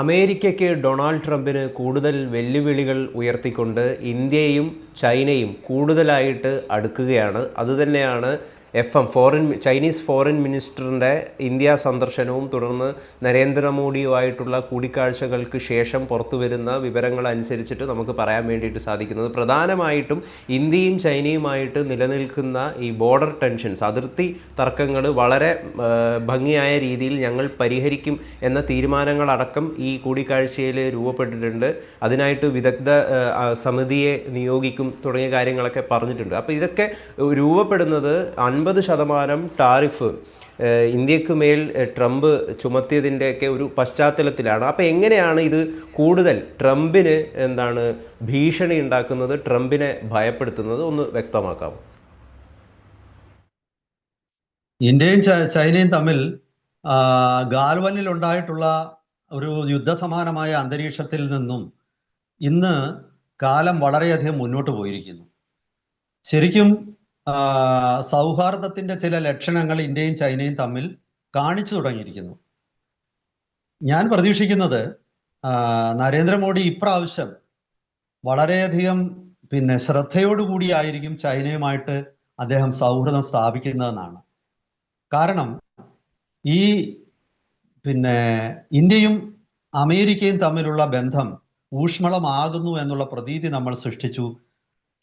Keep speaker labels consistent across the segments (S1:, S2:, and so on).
S1: അമേരിക്കയ്ക്ക് ഡൊണാൾഡ് ട്രംപിന് കൂടുതൽ വെല്ലുവിളികൾ ഉയർത്തിക്കൊണ്ട് ഇന്ത്യയും ചൈനയും കൂടുതലായിട്ട് അടുക്കുകയാണ്. അതുതന്നെയാണ് F M foreign Chinese foreign മിനിസ്റ്ററിന്റെ India സന്ദർശനവും തുടർന്ന് നരേന്ദ്രമോദിയുമായിട്ടുള്ള കൂടിക്കാഴ്ചകൾക്ക് ശേഷം പുറത്തു വരുന്ന വിവരങ്ങൾ അനുസരിച്ചിട്ട് നമുക്ക് പറയാൻ വേണ്ടിയിട്ട് സാധിക്കുന്നത്. പ്രധാനമായിട്ടും ഇന്ത്യയും ചൈനയുമായിട്ട് നിലനിൽക്കുന്ന ഈ ബോർഡർ ടെൻഷൻസ് അതിർത്തി തർക്കങ്ങൾ വളരെ ഭംഗിയായ രീതിയിൽ ഞങ്ങൾ പരിഹരിക്കും എന്ന തീരുമാനങ്ങളടക്കം ഈ കൂടിക്കാഴ്ചയിൽ രൂപപ്പെട്ടിട്ടുണ്ട്. അതിനായിട്ട് വിദഗ്ധ സമിതിയെ നിയോഗിക്കും തുടങ്ങിയ കാര്യങ്ങളൊക്കെ പറഞ്ഞിട്ടുണ്ട്. അപ്പോൾ ഇതൊക്കെ രൂപപ്പെടുന്നത് അൻപത് ശതമാനം ടാരിഫ് ഇന്ത്യയ്ക്ക് മേൽ ട്രംപ് ചുമത്തിയതിന്റെയൊക്കെ ഒരു പശ്ചാത്തലത്തിലാണ്. അപ്പോൾ എങ്ങനെയാണ് ഇത് കൂടുതൽ ട്രംപിന് എന്താണ് ഭീഷണി ഉണ്ടാക്കുന്നത് ട്രംപിനെ ഭയപ്പെടുത്തുന്നത്? ഒന്ന് വ്യക്തമാക്കാം.
S2: ഇന്ത്യയും ചൈനയും തമ്മിൽ ഗാൽവനിൽ ഉണ്ടായിട്ടുള്ള ഒരു യുദ്ധസമാനമായ അന്തരീക്ഷത്തിൽ നിന്നും ഇന്ന് കാലം വളരെയധികം മുന്നോട്ട് പോയിരിക്കുന്നു. ശരിക്കും സൗഹാർദ്ദത്തിന്റെ ചില ലക്ഷണങ്ങൾ ഇന്ത്യയും ചൈനയും തമ്മിൽ കാണിച്ചു തുടങ്ങിയിരിക്കുന്നു. ഞാൻ പ്രതീക്ഷിക്കുന്നത് നരേന്ദ്രമോദി ഇപ്രാവശ്യം വളരെയധികം പിന്നെ ശ്രദ്ധയോടുകൂടിയായിരിക്കും ചൈനയുമായിട്ട് അദ്ദേഹം സൗഹൃദം സ്ഥാപിക്കുന്നതെന്നാണ്. കാരണം ഈ പിന്നെ ഇന്ത്യയും അമേരിക്കയും തമ്മിലുള്ള ബന്ധം ഊഷ്മളമാകുന്നു എന്നുള്ള പ്രതീതി നമ്മൾ സൃഷ്ടിച്ചു.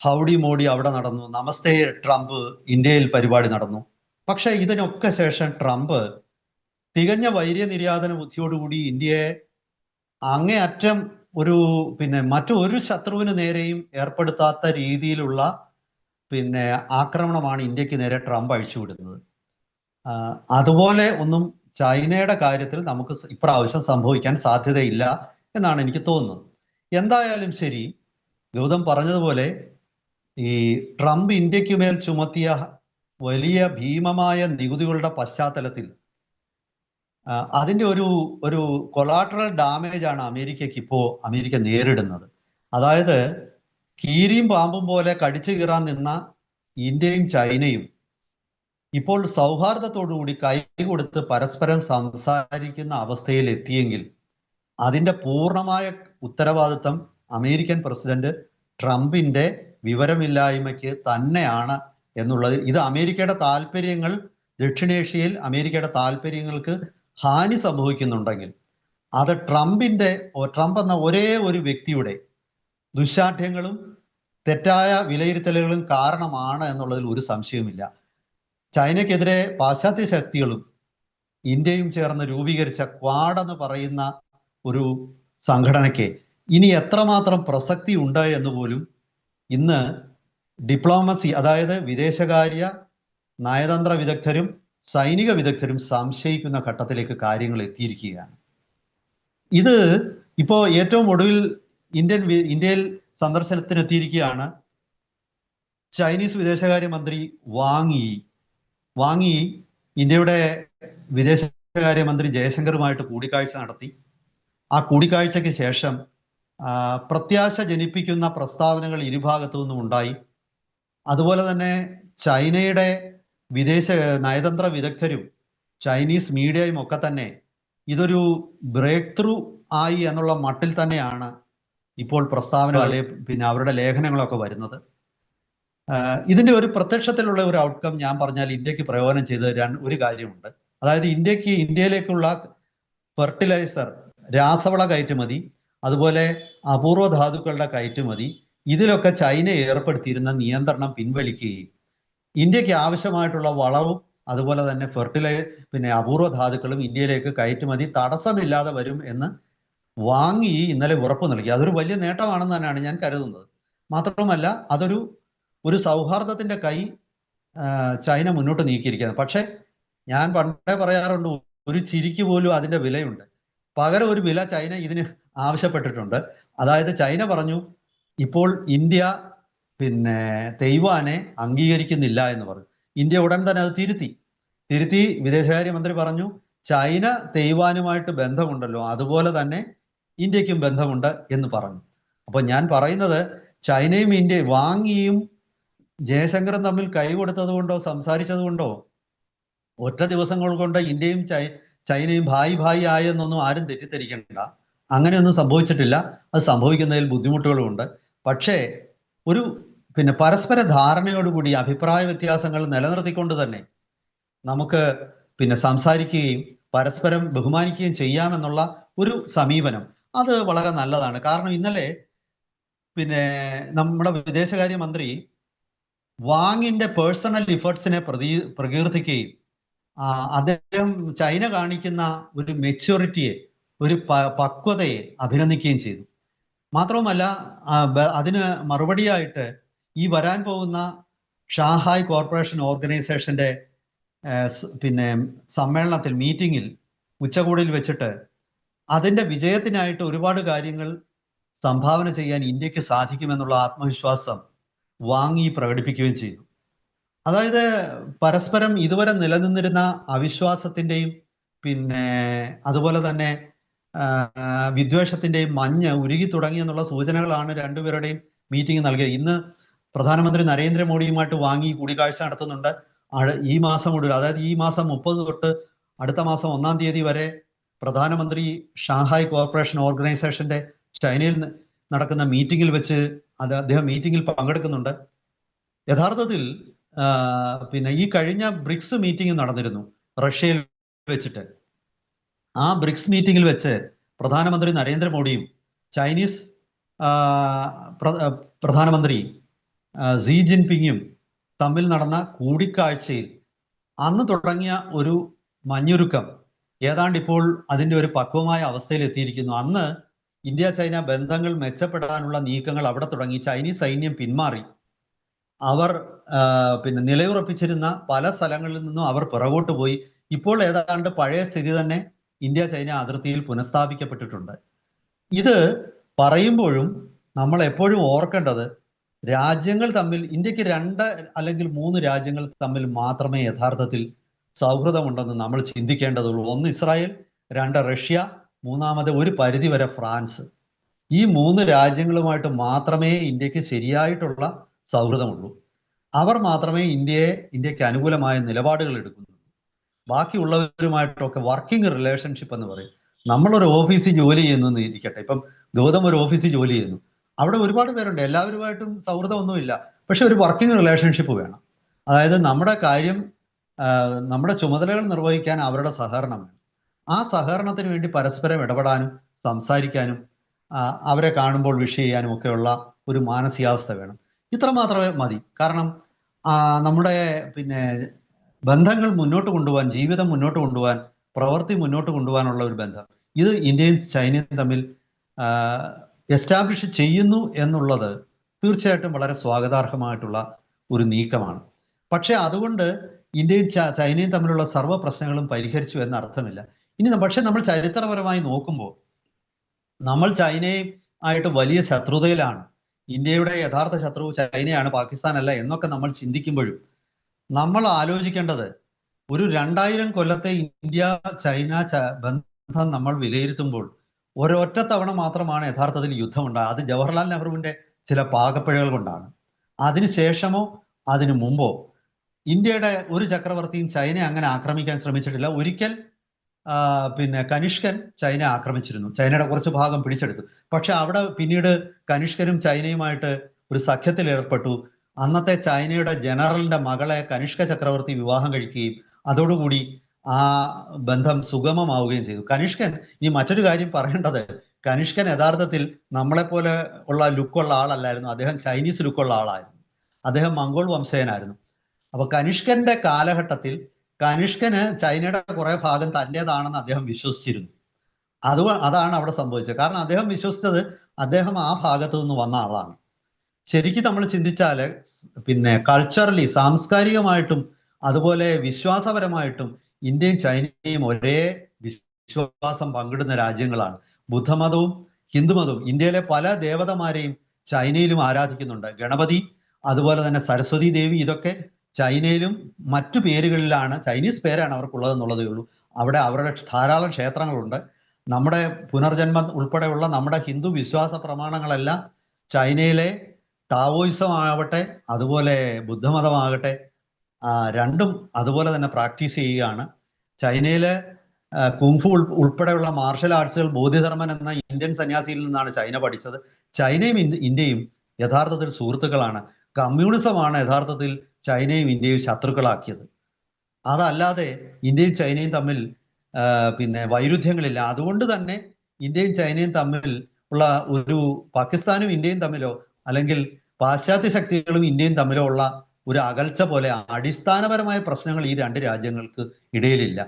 S2: ഹൗഡി മോഡി അവിടെ നടന്നു. നമസ്തേ ട്രംപ് ഇന്ത്യയിൽ പരിപാടി നടന്നു. പക്ഷേ ഇതിനൊക്കെ ശേഷം ട്രംപ് തികഞ്ഞ വൈര്യ നിര്യാതന ബുദ്ധിയോടുകൂടി ഇന്ത്യയെ അങ്ങേയറ്റം ഒരു പിന്നെ മറ്റൊരു ശത്രുവിന് നേരെയും ഏർപ്പെടുത്താത്ത രീതിയിലുള്ള പിന്നെ ആക്രമണമാണ് ഇന്ത്യയ്ക്ക് നേരെ ട്രംപ് അഴിച്ചുവിടുന്നത്. അതുപോലെ ഒന്നും ചൈനയുടെ കാര്യത്തിൽ നമുക്ക് ഇപ്രാവശ്യം സംഭവിക്കാൻ സാധ്യതയില്ല എന്നാണ് എനിക്ക് തോന്നുന്നത്. എന്തായാലും ശരി ഗൗതം പറഞ്ഞതുപോലെ ഈ ട്രംപ് ഇന്ത്യയ്ക്ക് മേൽ ചുമത്തിയ വലിയ ഭീമമായ നികുതികളുടെ പശ്ചാത്തലത്തിൽ അതിന്റെ ഒരു ഒരു കൊളാട്രൽ ഡാമേജ് ആണ് അമേരിക്കയ്ക്ക് ഇപ്പോൾ അമേരിക്ക നേരിടുന്നത്. അതായത് കീരിയും പാമ്പും പോലെ കടിച്ചു കീറാൻ നിന്ന ഇന്ത്യയും ചൈനയും ഇപ്പോൾ സൗഹാർദ്ദത്തോടുകൂടി കൈകൊടുത്ത് പരസ്പരം സംസാരിക്കുന്ന അവസ്ഥയിൽ എത്തിയെങ്കിൽ അതിന്റെ പൂർണമായ ഉത്തരവാദിത്തം അമേരിക്കൻ പ്രസിഡന്റ് ട്രംപിന്റെ വിവരമില്ലായ്മയ്ക്ക് തന്നെയാണ് എന്നുള്ളത്. ഇത് അമേരിക്കയുടെ താല്പര്യങ്ങൾ ദക്ഷിണേഷ്യയിൽ അമേരിക്കയുടെ താല്പര്യങ്ങൾക്ക് ഹാനി സംഭവിക്കുന്നുണ്ടെങ്കിൽ അത് ട്രംപിന്റെ ട്രംപ് എന്ന ഒരേ ഒരു വ്യക്തിയുടെ ദുശാഠ്യങ്ങളും തെറ്റായ വിലയിരുത്തലുകളും കാരണമാണ് എന്നുള്ളതിൽ ഒരു സംശയവുമില്ല. ചൈനയ്ക്കെതിരെ പാശ്ചാത്യ ശക്തികളും ഇന്ത്യയും ചേർന്ന് രൂപീകരിച്ച ക്വാഡ് എന്ന് പറയുന്ന ഒരു സംഘടനയ്ക്ക് ഇനി എത്രമാത്രം പ്രസക്തി ഉണ്ട് എന്ന് പോലും ഇന്ന് ഡിപ്ലോമസി അതായത് വിദേശകാര്യ നയതന്ത്ര വിദഗ്ധരും സൈനിക വിദഗ്ധരും സംശയിക്കുന്ന ഘട്ടത്തിലേക്ക് കാര്യങ്ങൾ എത്തിയിരിക്കുകയാണ്. ഇത് ഇപ്പോൾ ഏറ്റവും ഒടുവിൽ ഇന്ത്യൻ ഇന്ത്യയിൽ സന്ദർശനത്തിനെത്തിയിരിക്കുകയാണ്. ചൈനീസ് വിദേശകാര്യമന്ത്രി വാങ് വാങ്ങി വാങ് ഇ ഇന്ത്യയുടെ വിദേശകാര്യമന്ത്രി ജയശങ്കറുമായിട്ട് കൂടിക്കാഴ്ച നടത്തി. ആ കൂടിക്കാഴ്ചയ്ക്ക് ശേഷം പ്രത്യാശ ജനിപ്പിക്കുന്ന പ്രസ്താവനകൾ ഇരുഭാഗത്തു നിന്നും ഉണ്ടായി. അതുപോലെ തന്നെ ചൈനയുടെ വിദേശ നയതന്ത്ര വിദഗ്ധരും ചൈനീസ് മീഡിയയും ഒക്കെ തന്നെ ഇതൊരു ബ്രേക്ക് ത്രൂ ആയി എന്നുള്ള മട്ടിൽ തന്നെയാണ് ഇപ്പോൾ പ്രസ്താവന അല്ലെ പിന്നെ അവരുടെ ലേഖനങ്ങളൊക്കെ വരുന്നത്. ഇതിന്റെ ഒരു പ്രത്യക്ഷത്തിലുള്ള ഒരു ഔട്ട്കം ഞാൻ പറഞ്ഞാൽ ഇന്ത്യയ്ക്ക് പ്രയോജനം ചെയ്ത ഒരു കാര്യമുണ്ട്. അതായത് ഇന്ത്യയ്ക്ക് ഇന്ത്യയിലേക്കുള്ള ഫെർട്ടിലൈസർ രാസവള കയറ്റുമതി അതുപോലെ അപൂർവ ധാതുക്കളുടെ കയറ്റുമതി ഇതിലൊക്കെ ചൈന ഏർപ്പെടുത്തിയിരുന്ന നിയന്ത്രണം പിൻവലിക്കുകയും ഇന്ത്യയ്ക്ക് ആവശ്യമായിട്ടുള്ള വളവും അതുപോലെ തന്നെ ഫെർട്ടിലൈ പിന്നെ അപൂർവ ധാതുക്കളും ഇന്ത്യയിലേക്ക് കയറ്റുമതി തടസ്സമില്ലാതെ വരും എന്ന് വാങ്ങി ഇന്നലെ ഉറപ്പ് നൽകി. അതൊരു വലിയ നേട്ടമാണെന്ന് തന്നെയാണ് ഞാൻ കരുതുന്നത്. മാത്രമല്ല അതൊരു ഒരു സൗഹാർദ്ദത്തിന്റെ കൈ ചൈന മുന്നോട്ട് നീക്കിയിരിക്കുന്നത് പക്ഷേ ഞാൻ പണ്ടേ പറയാറുണ്ട് ഒരു ചിരിക്ക് പോലും അതിന്റെ വിലയുണ്ട്. പകരം ഒരു വില ചൈന ഇതിന് ആവശ്യപ്പെട്ടിട്ടുണ്ട്. അതായത് ചൈന പറഞ്ഞു ഇപ്പോൾ ഇന്ത്യ പിന്നെ തെയ്വാനെ അംഗീകരിക്കുന്നില്ല എന്ന് പറഞ്ഞു. ഇന്ത്യ ഉടൻ തന്നെ അത് തിരുത്തി. തിരുത്തി വിദേശകാര്യമന്ത്രി പറഞ്ഞു ചൈന തെയ്വാനുമായിട്ട് ബന്ധമുണ്ടല്ലോ അതുപോലെ തന്നെ ഇന്ത്യക്കും ബന്ധമുണ്ട് എന്ന് പറഞ്ഞു. അപ്പൊ ഞാൻ പറയുന്നത് ചൈനയും ഇന്ത്യയും വാങ്ങിയും ജയശങ്കറും തമ്മിൽ കൈ കൊടുത്തത് കൊണ്ടോ സംസാരിച്ചത് കൊണ്ടോ ഒറ്റ ദിവസങ്ങൾ കൊണ്ട് ഇന്ത്യയും ചൈനയും ഭായി ഭായി ആയെന്നൊന്നും ആരും തെറ്റിദ്ധരിക്കണ്ട. അങ്ങനെയൊന്നും സംഭവിച്ചിട്ടില്ല. അത് സംഭവിക്കുന്നതിൽ ബുദ്ധിമുട്ടുകളുമുണ്ട്. പക്ഷേ ഒരു പിന്നെ പരസ്പര ധാരണയോടുകൂടി അഭിപ്രായ വ്യത്യാസങ്ങൾ നിലനിർത്തിക്കൊണ്ട് തന്നെ നമുക്ക് പിന്നെ സംസാരിക്കുകയും പരസ്പരം ബഹുമാനിക്കുകയും ചെയ്യാമെന്നുള്ള ഒരു സമീപനം. അത് വളരെ നല്ലതാണ്. കാരണം ഇന്നലെ പിന്നെ നമ്മുടെ വിദേശകാര്യമന്ത്രി വാങ്ങിന്റെ പേഴ്സണൽ ഇഫേർട്സിനെ പ്രതി പ്രകീർത്തിക്കുകയും അദ്ദേഹം ചൈന കാണിക്കുന്ന ഒരു മെച്യൂരിറ്റിയെ ഒരു പക്വതയെ അഭിനന്ദിക്കുകയും ചെയ്തു. മാത്രവുമല്ല അതിന് മറുപടിയായിട്ട് ഈ വരാൻ പോകുന്ന ഷാഹായ് കോർപ്പറേഷൻ ഓർഗനൈസേഷന്റെ പിന്നെ സമ്മേളനത്തിൽ മീറ്റിങ്ങിൽ ഉച്ചകോടിയിൽ വെച്ചിട്ട് അതിന്റെ വിജയത്തിനായിട്ട് ഒരുപാട് കാര്യങ്ങൾ സംഭാവന ചെയ്യാൻ ഇന്ത്യയ്ക്ക് സാധിക്കുമെന്നുള്ള ആത്മവിശ്വാസം വാങ്ങി പ്രകടിപ്പിക്കുകയും ചെയ്തു. അതായത് പരസ്പരം ഇതുവരെ നിലനിന്നിരുന്ന അവിശ്വാസത്തിന്റെയും പിന്നെ അതുപോലെ തന്നെ വിദ്വേഷത്തിന്റെയും മഞ്ഞ് ഉരുകി തുടങ്ങി എന്നുള്ള സൂചനകളാണ് രണ്ടുപേരുടെയും മീറ്റിംഗ് നൽകിയത്. ഇന്ന് പ്രധാനമന്ത്രി നരേന്ദ്രമോദിയുമായിട്ട് വാങ്ങി കൂടിക്കാഴ്ച നടത്തുന്നുണ്ട്. ഈ മാസം മുഴുവൻ അതായത് ഈ മാസം മുപ്പത് തൊട്ട് അടുത്ത മാസം ഒന്നാം തീയതി വരെ പ്രധാനമന്ത്രി ഷാങ്ഹായ് കോർപ്പറേഷൻ ഓർഗനൈസേഷന്റെ ചൈനയിൽ നടക്കുന്ന മീറ്റിംഗിൽ വെച്ച് അത് അദ്ദേഹം മീറ്റിംഗിൽ പങ്കെടുക്കുന്നുണ്ട്. യഥാർത്ഥത്തിൽ പിന്നെ ഈ കഴിഞ്ഞ ബ്രിക്സ് മീറ്റിംഗ് നടന്നിരുന്നു റഷ്യയിൽ വെച്ചിട്ട്. ആ ബ്രിക്സ് മീറ്റിംഗിൽ വെച്ച് പ്രധാനമന്ത്രി നരേന്ദ്രമോദിയും ചൈനീസ് പ്രധാനമന്ത്രി സി ജിൻപിങ്ങും തമ്മിൽ നടന്ന കൂടിക്കാഴ്ചയിൽ അന്ന് തുടങ്ങിയ ഒരു മഞ്ഞുരുക്കം ഏതാണ്ട് ഇപ്പോൾ അതിന്റെ ഒരു പക്വമായ അവസ്ഥയിൽ എത്തിയിരിക്കുന്നു. അന്ന് ഇന്ത്യ ചൈന ബന്ധങ്ങൾ മെച്ചപ്പെടാനുള്ള നീക്കങ്ങൾ അവിടെ തുടങ്ങി. ചൈനീസ് സൈന്യം പിന്മാറി. അവർ പിന്നെ നിലയുറപ്പിച്ചിരുന്ന പല സ്ഥലങ്ങളിൽ നിന്നും അവർ പിറകോട്ട് പോയി. ഇപ്പോൾ ഏതാണ്ട് പഴയ സ്ഥിതി തന്നെ ഇന്ത്യ ചൈന അതിർത്തിയിൽ പുനഃസ്ഥാപിക്കപ്പെട്ടിട്ടുണ്ട്. ഇത് പറയുമ്പോഴും നമ്മൾ എപ്പോഴും ഓർക്കേണ്ടത് രാജ്യങ്ങൾ തമ്മിൽ ഇന്ത്യയ്ക്ക് രണ്ട് അല്ലെങ്കിൽ മൂന്ന് രാജ്യങ്ങൾ തമ്മിൽ മാത്രമേ യഥാർത്ഥത്തിൽ സൗഹൃദമുണ്ടെന്ന് നമ്മൾ ചിന്തിക്കേണ്ടതുള്ളൂ. ഒന്ന് ഇസ്രായേൽ രണ്ട് റഷ്യ മൂന്നാമത് ഒരു പരിധിവരെ ഫ്രാൻസ്. ഈ മൂന്ന് രാജ്യങ്ങളുമായിട്ട് മാത്രമേ ഇന്ത്യയ്ക്ക് ശരിയായിട്ടുള്ള സൗഹൃദമുള്ളൂ. അവർ മാത്രമേ ഇന്ത്യയെ ഇന്ത്യയ്ക്ക് അനുകൂലമായ നിലപാടുകൾ എടുക്കുന്നുള്ളൂ ബാക്കിയുള്ളവരുമായിട്ടൊക്കെ വർക്കിംഗ് റിലേഷൻഷിപ്പ് എന്ന് പറയും. നമ്മളൊരു ഓഫീസിൽ ജോലി ചെയ്യുന്നു ഇരിക്കട്ടെ. ഇപ്പം ഗൗതം ഒരു ഓഫീസിൽ ജോലി ചെയ്യുന്നു. അവിടെ ഒരുപാട് പേരുണ്ട്. എല്ലാവരുമായിട്ടും സൗഹൃദമൊന്നുമില്ല. പക്ഷെ ഒരു വർക്കിംഗ് റിലേഷൻഷിപ്പ് വേണം. അതായത് നമ്മുടെ കാര്യം നമ്മുടെ ചുമതലകൾ നിർവഹിക്കാൻ അവരുടെ സഹകരണം വേണം. ആ സഹകരണത്തിന് വേണ്ടി പരസ്പരം ഇടപെടാനും സംസാരിക്കാനും അവരെ കാണുമ്പോൾ വിഷ് ചെയ്യാനും ഒക്കെയുള്ള ഒരു മാനസികാവസ്ഥ വേണം. ഇത്ര മാത്രമേ മതി. കാരണം നമ്മുടെ പിന്നെ ബന്ധങ്ങൾ മുന്നോട്ട് കൊണ്ടുപോകാൻ ജീവിതം മുന്നോട്ട് കൊണ്ടുപോകാൻ പ്രവൃത്തി മുന്നോട്ട് കൊണ്ടുപോകാനുള്ള ഒരു ബന്ധം. ഇത് ഇന്ത്യയും ചൈനയും തമ്മിൽ എസ്റ്റാബ്ലിഷ് ചെയ്യുന്നു എന്നുള്ളത് തീർച്ചയായിട്ടും വളരെ സ്വാഗതാർഹമായിട്ടുള്ള ഒരു നീക്കമാണ്. പക്ഷേ അതുകൊണ്ട് ഇന്ത്യയും ചൈനയും തമ്മിലുള്ള സർവ പ്രശ്നങ്ങളും പരിഹരിച്ചു എന്ന അർത്ഥമില്ല. ഇനി പക്ഷെ നമ്മൾ ചരിത്രപരമായി നോക്കുമ്പോൾ നമ്മൾ ചൈനയും ആയിട്ട് വലിയ ശത്രുതയിലാണ്. ഇന്ത്യയുടെ യഥാർത്ഥ ശത്രു ചൈനയാണ് പാകിസ്ഥാനല്ല എന്നൊക്കെ നമ്മൾ ചിന്തിക്കുമ്പോഴും നമ്മൾ ആലോചിക്കേണ്ടത് ഒരു രണ്ടായിരം കൊല്ലത്തെ ഇന്ത്യ ചൈന ബന്ധം നമ്മൾ വിലയിരുത്തുമ്പോൾ ഒരൊറ്റ തവണ മാത്രമാണ് യഥാർത്ഥത്തിൽ യുദ്ധമുണ്ടായത് അത് ജവഹർലാൽ നെഹ്റുവിന്റെ ചില പാകപ്പിഴകൾ കൊണ്ടാണ്. അതിനുശേഷമോ അതിനു മുമ്പോ ഇന്ത്യയുടെ ഒരു ചക്രവർത്തിയും ചൈനയെ അങ്ങനെ ആക്രമിക്കാൻ ശ്രമിച്ചിട്ടില്ല. ഒരിക്കൽ പിന്നെ കനിഷ്കൻ ചൈന ആക്രമിച്ചിരുന്നു. ചൈനയുടെ കുറച്ച് ഭാഗം പിടിച്ചെടുത്തു. പക്ഷെ അവിടെ പിന്നീട് കനിഷ്കനും ചൈനയുമായിട്ട് ഒരു സഖ്യത്തിൽ ഏർപ്പെട്ടു. അന്നത്തെ ചൈനയുടെ ജനറലിന്റെ മകളെ കനിഷ്ക ചക്രവർത്തി വിവാഹം കഴിക്കുകയും അതോടുകൂടി ആ ബന്ധം സുഗമമാവുകയും ചെയ്തു. കനിഷ്കൻ ഇനി മറ്റൊരു കാര്യം പറയേണ്ടത്. കനിഷ്കൻ യഥാർത്ഥത്തിൽ നമ്മളെപ്പോലെ ഉള്ള ലുക്കുള്ള ആളല്ലായിരുന്നു. അദ്ദേഹം ചൈനീസ് ലുക്കുള്ള ആളായിരുന്നു. അദ്ദേഹം മംഗോൾ വംശജനായിരുന്നു. അപ്പൊ കനിഷ്കന്റെ കാലഘട്ടത്തിൽ കനിഷ്കന് ചൈനയുടെ കുറെ ഭാഗം തന്റെതാണെന്ന് അദ്ദേഹം വിശ്വസിച്ചിരുന്നു. അത് അതാണ് അവിടെ സംഭവിച്ചത്. കാരണം അദ്ദേഹം വിശ്വസിച്ചത് അദ്ദേഹം ആ ഭാഗത്തു നിന്ന് വന്ന ആളാണ്. ശരിക്കും നമ്മൾ ചിന്തിച്ചാൽ പിന്നെ കൾച്ചറലി സാംസ്കാരികമായിട്ടും അതുപോലെ വിശ്വാസപരമായിട്ടും ഇന്ത്യയും ചൈനയും ഒരേ വിശ്വാസം പങ്കിടുന്ന രാജ്യങ്ങളാണ്. ബുദ്ധമതവും ഹിന്ദുമതവും. ഇന്ത്യയിലെ പല ദേവതമാരെയും ചൈനയിലും ആരാധിക്കുന്നുണ്ട്. ഗണപതി അതുപോലെ തന്നെ സരസ്വതി ദേവി ഇതൊക്കെ ചൈനയിലും മറ്റു പേരുകളിലാണ് ചൈനീസ് പേരാണ് അവർക്കുള്ളതെന്നുള്ളതേ ഉള്ളൂ. അവിടെ അവരുടെ ധാരാളം ക്ഷേത്രങ്ങളുണ്ട്. നമ്മുടെ പുനർജന്മം ഉൾപ്പെടെയുള്ള നമ്മുടെ ഹിന്ദു വിശ്വാസ പ്രമാണങ്ങളെല്ലാം ചൈനയിലെ ടാവോയിസം ആവട്ടെ അതുപോലെ ബുദ്ധമതമാകട്ടെ രണ്ടും അതുപോലെ തന്നെ പ്രാക്ടീസ് ചെയ്യുകയാണ്. ചൈനയിലെ കുംഫു ഉൾപ്പെടെയുള്ള മാർഷൽ ആർട്സുകൾ ബോധിധർമ്മൻ എന്ന ഇന്ത്യൻ സന്യാസിയിൽ നിന്നാണ് ചൈന പഠിച്ചത്. ചൈനയും ഇന്ത്യയും യഥാർത്ഥത്തിൽ സുഹൃത്തുക്കളാണ്. കമ്മ്യൂണിസമാണ് യഥാർത്ഥത്തിൽ ചൈനയും ഇന്ത്യയും ശത്രുക്കളാക്കിയത്. അതല്ലാതെ ഇന്ത്യയും ചൈനയും തമ്മിൽ പിന്നെ വൈരുദ്ധ്യങ്ങളില്ല. അതുകൊണ്ട് തന്നെ ഇന്ത്യയും ചൈനയും തമ്മിൽ ഉള്ള ഒരു പാകിസ്ഥാനും ഇന്ത്യയും തമ്മിലോ അല്ലെങ്കിൽ പാശ്ചാത്യ ശക്തികളും ഇന്ത്യയും തമ്മിലുള്ള ഒരു അകൽച്ച പോലെ അടിസ്ഥാനപരമായ പ്രശ്നങ്ങൾ ഈ രണ്ട് രാജ്യങ്ങൾക്ക് ഇടയിലില്ല.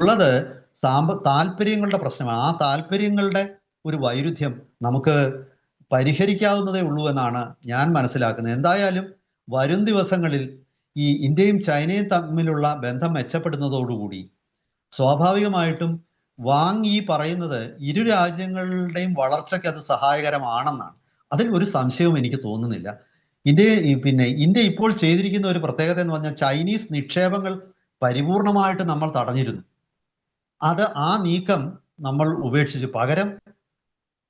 S2: ഉള്ളത് സാമ്പ താല്പര്യങ്ങളുടെ പ്രശ്നമാണ്. ആ താല്പര്യങ്ങളുടെ ഒരു വൈരുദ്ധ്യം നമുക്ക് പരിഹരിക്കാവുന്നതേ ഉള്ളൂ എന്നാണ് ഞാൻ മനസ്സിലാക്കുന്നത്. എന്തായാലും വരും ദിവസങ്ങളിൽ ഈ ഇന്ത്യയും ചൈനയും തമ്മിലുള്ള ബന്ധം മെച്ചപ്പെടുന്നതോടുകൂടി സ്വാഭാവികമായിട്ടും വാങ് ഈ പറയുന്നത് ഇരു രാജ്യങ്ങളുടെയും വളർച്ചയ്ക്ക് അത് സഹായകരമാണെന്നാണ്. അതിൽ ഒരു സംശയവും എനിക്ക് തോന്നുന്നില്ല. ഇന്ത്യ പിന്നെ ഇന്ത്യ ഇപ്പോൾ ചെയ്തിരിക്കുന്ന ഒരു പ്രത്യേകത എന്ന് പറഞ്ഞാൽ ചൈനീസ് നിക്ഷേപങ്ങൾ പരിപൂർണമായിട്ട് നമ്മൾ തടഞ്ഞിരുന്നു. അത് ആ നീക്കം നമ്മൾ ഉപേക്ഷിച്ചു. പകരം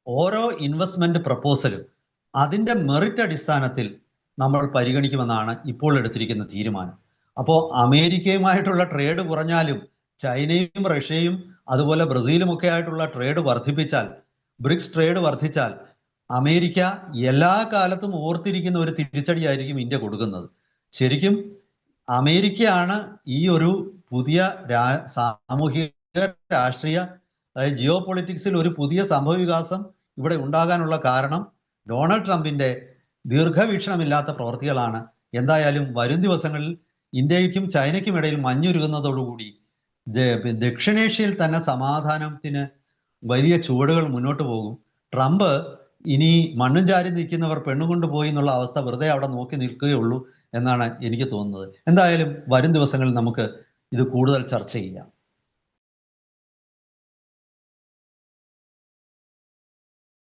S2: ഓരോ ഇൻവെസ്റ്റ്മെന്റ് പ്രപ്പോസലും അതിന്റെ മെറിറ്റ് അടിസ്ഥാനത്തിൽ നമ്മൾ പരിഗണിക്കുമെന്നാണ് ഇപ്പോൾ എടുത്തിരിക്കുന്ന തീരുമാനം. അപ്പോൾ അമേരിക്കയുമായിട്ടുള്ള ട്രേഡ് കുറഞ്ഞാലും ചൈനയും റഷ്യയും അതുപോലെ ബ്രസീലും ഒക്കെ ആയിട്ടുള്ള ട്രേഡ് വർദ്ധിപ്പിച്ചാൽ ബ്രിക്സ് ട്രേഡ് വർദ്ധിച്ചാൽ അമേരിക്ക എല്ലാ കാലത്തും ഓർത്തിരിക്കുന്ന ഒരു തിരിച്ചടിയായിരിക്കും ഇന്ത്യ കൊടുക്കുന്നത്. ശരിക്കും അമേരിക്കയാണ് ഈ ഒരു പുതിയ സാമൂഹിക രാഷ്ട്രീയ അതായത് ജിയോ പൊളിറ്റിക്സിൽ ഒരു പുതിയ സംഭവ വികാസം ഇവിടെ ഉണ്ടാകാനുള്ള കാരണം ഡൊണാൾഡ് ട്രംപിന്റെ ദീർഘവീക്ഷണമില്ലാത്ത പ്രവൃത്തികളാണ് എന്തായാലും വരും ദിവസങ്ങളിൽ ഇന്ത്യയ്ക്കും ചൈനയ്ക്കും ഇടയിൽ മഞ്ഞുരുകുന്നതോടുകൂടി ദക്ഷിണേഷ്യയിൽ തന്നെ സമാധാനത്തിന് വലിയ ചുവടുകൾ മുന്നോട്ട് പോകും. ട്രംപ് ഇനി മണ്ണും ചാരി നിൽക്കുന്നവർ പെണ്ണും കൊണ്ട് പോയി എന്നുള്ള അവസ്ഥ വെറുതെ അവിടെ നോക്കി നിൽക്കുകയുള്ളൂ എന്നാണ് എനിക്ക് തോന്നുന്നത്. എന്തായാലും വരും ദിവസങ്ങളിൽ നമുക്ക് ഇത് കൂടുതൽ ചർച്ച ചെയ്യാം.